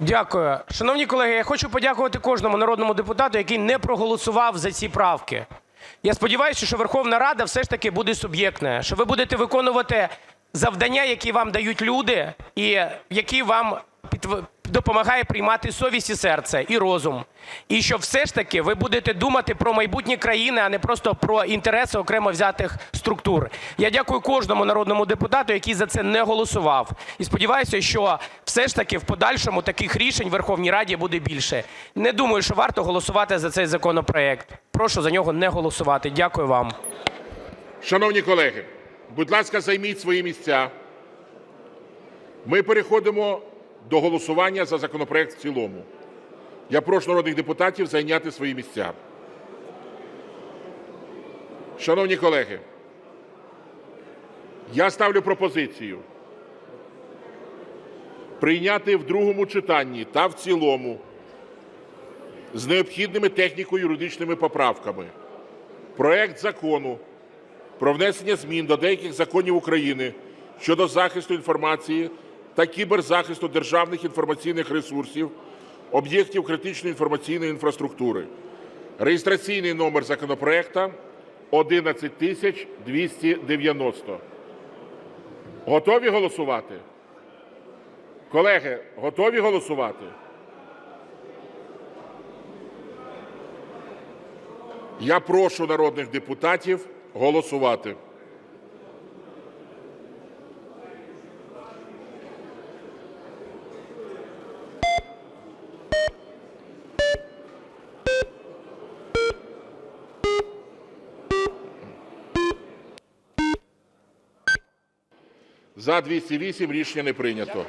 Дякую. Шановні колеги, я хочу подякувати кожному народному депутату, який не проголосував за ці правки. Я сподіваюся, що Верховна Рада все ж таки буде суб'єктною, що ви будете виконувати завдання, які вам дають люди, і які вам підтв- допомагає приймати совість і серце, і розум. І що все ж таки ви будете думати про майбутнє країни, а не просто про інтереси окремо взятих структур. Я дякую кожному народному депутату, який за це не голосував. І сподіваюся, що все ж таки в подальшому таких рішень в Верховній Раді буде більше. Не думаю, що варто голосувати за цей законопроект. Прошу за нього не голосувати. Дякую вам. Шановні колеги, будь ласка, займіть свої місця. Ми переходимо до голосування за законопроект в цілому. Я прошу народних депутатів зайняти свої місця. Шановні колеги, я ставлю пропозицію прийняти в другому читанні та в цілому з необхідними техніко-юридичними поправками проект закону про внесення змін до деяких законів України щодо захисту інформації та кіберзахисту державних інформаційних ресурсів, об'єктів критичної інформаційної інфраструктури. Реєстраційний номер законопроекту 11290. Готові голосувати? Колеги, готові голосувати? Я прошу народних депутатів голосувати. За 208 рішення не прийнято.